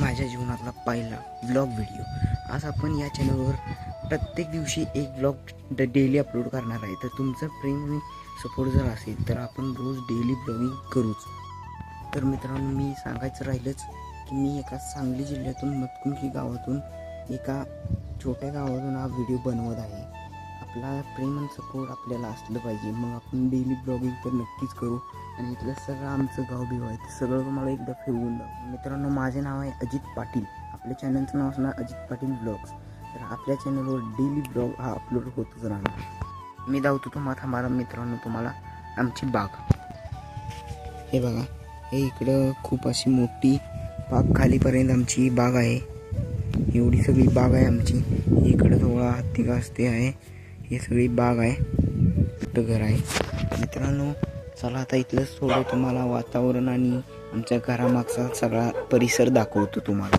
माझ्या जीवनातला पहिला ब्लॉग व्हिडिओ आज आपण या चॅनलवर प्रत्येक दिवशी एक ब्लॉग डेली अपलोड करणार आहे. तर तुमचं प्रेम सपोर्ट जर असेल तर आपण रोज डेली ब्लॉगिंग करूच. तर मित्रांनो मी सांगायचं राहिलंच की मी एका सांगली जिल्ह्यातून मतकुंकी गावातून एका छोट्या गावातून हा व्हिडिओ बनवत आहे. आपला प्रेम आणि सपोर्ट आपल्याला असलं पाहिजे. मग आपण डेली ब्लॉगिंग तर नक्कीच करू. आणि इथलं सगळं आमचं गाव बिव आहे. ते सगळं तुम्हाला एकदा फिरवून दाखवू. मित्रांनो माझे नाव आहे अजित पाटील. आपल्या चॅनलचं नाव असणार अजित पाटील ब्लॉग्स तर आपल्या चॅनलवर डेली ब्लॉग हा अपलोड होतच राहणार. मी धावतो तुम्हाला थांबाला मित्रांनो तुम्हाला. आमची बाग. हे बघा. हे इकडं खूप अशी मोठी बाग खालीपर्यंत आमची बाग आहे. एवढी सगळी बाग आहे आमची. इकडं थोडा हत्ती असते आहे. ही सगळी बाग आहे. इथं घर आहे. मित्रांनो चला आता इथलंच थोडं तुम्हाला वातावरण आणि आमच्या घरामागचा सगळा परिसर दाखवतो तुम्हाला.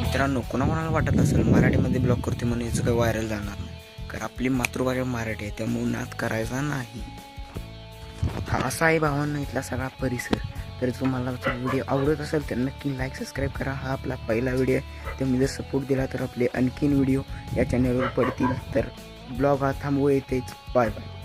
मित्रांनो कोणाकोणाला वाटत असेल मराठीमध्ये ब्लॉग करते म्हणून याचं काही व्हायरल जाणार कारण आपली मातृभाषा मराठी आहे त्यामुळे नाद करायचा नाही. हा असा आहे भावांना इथला सगळा परिसर. तर तुम्हाला जर व्हिडिओ आवडत असेल तर नक्की लाईक सबस्क्राईब करा. हा आपला पहिला व्हिडिओ आहे. तुम्ही जर सपोर्ट दिला तर आपले आणखीन व्हिडिओ या चॅनलवर पडतील. तर ब्लॉग हा थांबवू येतेच. Bye bye